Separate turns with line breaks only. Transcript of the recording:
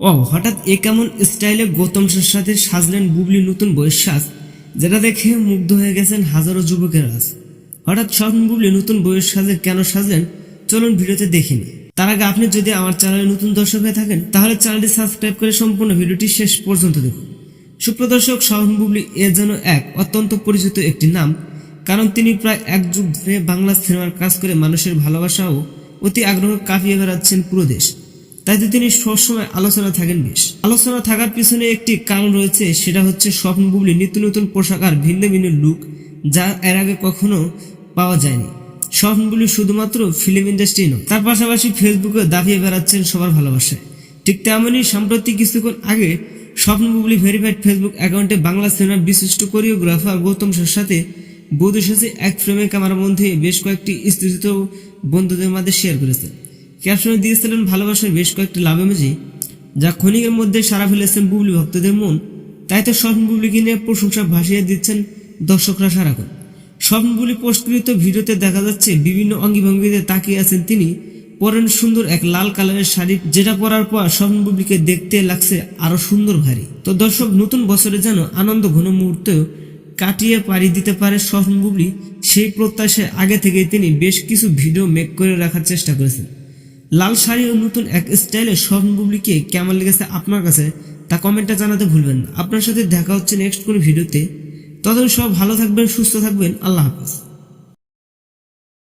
ও হঠাৎ এ কেমন স্টাইলে গৌতমের সাথে সাজলেন বুবলি নতুন সাজ যেটা দেখে মুগ্ধ হয়ে গেছেন হাজারো যুবকের হঠাৎ স্বপ্ন বুবলি নতুন সাজে কেন সাজলেন? চলুন ভিডিওতে দেখিনি তার আগে আপনি যদি আমার চ্যানেলে নতুন দর্শক হয়ে থাকেন, তাহলে চ্যানেলটি সাবস্ক্রাইব করে সম্পূর্ণ ভিডিওটি শেষ পর্যন্ত দেখুন। সুপ্রদর্শক শাহন বুবলি এ যেন এক অত্যন্ত পরিচিত একটি নাম, কারণ তিনি প্রায় এক যুগ ধরে বাংলা সিনেমার কাজ করে মানুষের ভালোবাসা ও অতি আগ্রহ কাঁপিয়ে বেড়াচ্ছেন পুরো দেশ। তাই তো তিনি সবসময় আলোচনা থাকেন বেশ। আলোচনা থাকার পিছনে একটি কারণ রয়েছে, সেটা হচ্ছে স্বপ্ন বুবলি নিত্য নতুন পোশাক আর ভিন্ন ভিন্ন লুক যা এর আগে কখনো পাওয়া যায়নি। স্বপ্নগুলি শুধুমাত্র ফিল্ম ইন্ডাস্ট্রি নয়, তার পাশাপাশি ফেসবুকে দাবিয়ে বেড়াচ্ছেন সবার ভালোবাসায়। ঠিক তেমনই সাম্প্রতিক কিছুক্ষণ আগে স্বপ্ন বুবলি ভেরিফাইড ফেসবুক অ্যাকাউন্টে বাংলা সিনেমার বিশিষ্ট কোরিওগ্রাফার গৌতম সের সাথে সাথে এক ফ্রেমে ক্যামেরার মধ্যে বেশ কয়েকটি স্থিত বন্ধুদের মাঝে শেয়ার করেছেন। ক্যাপশনে দিয়েছিলেন ভালোবাসার বেশ কয়েকটি লাভ এমেজি যা ক্ষণিকের মধ্যে সারা ফেলেছেন বুবলি ভক্তদের মন। তাই তো স্বপ্ন বুবলিকে নিয়ে প্রশংসা ভাসিয়ে দিচ্ছেন দর্শকরা সারাক্ষণ স্বপ্ন বুবলি পোস্টকৃত ভিডিওতে দেখা যাচ্ছে বিভিন্ন অঙ্গিভঙ্গিতে তাকিয়ে আছেন তিনি। পরেন সুন্দর এক লাল কালারের শাড়ি, যেটা পরার পর স্বপ্ন বুবলিকে দেখতে লাগছে আরও সুন্দর ভারী। তো দর্শক, নতুন বছরে যেন আনন্দ ঘন মুহূর্তেও কাটিয়ে পাড়ি দিতে পারে স্বপ্ন বুবলি, সেই প্রত্যাশায় আগে থেকে তিনি বেশ কিছু ভিডিও মেক করে রাখার চেষ্টা করেছেন। লাল শাড়ি ও নতুন এক স্টাইলে স্বপ্ন বুবলিকে কেমন লেগেছে আপনার কাছে, তা কমেন্টটা জানাতে ভুলবেন আপনার সাথে দেখা হচ্ছে নেক্সট কোনো ভিডিওতে। ততদিন সব ভালো থাকবেন, সুস্থ থাকবেন। আল্লাহ হাফেজ।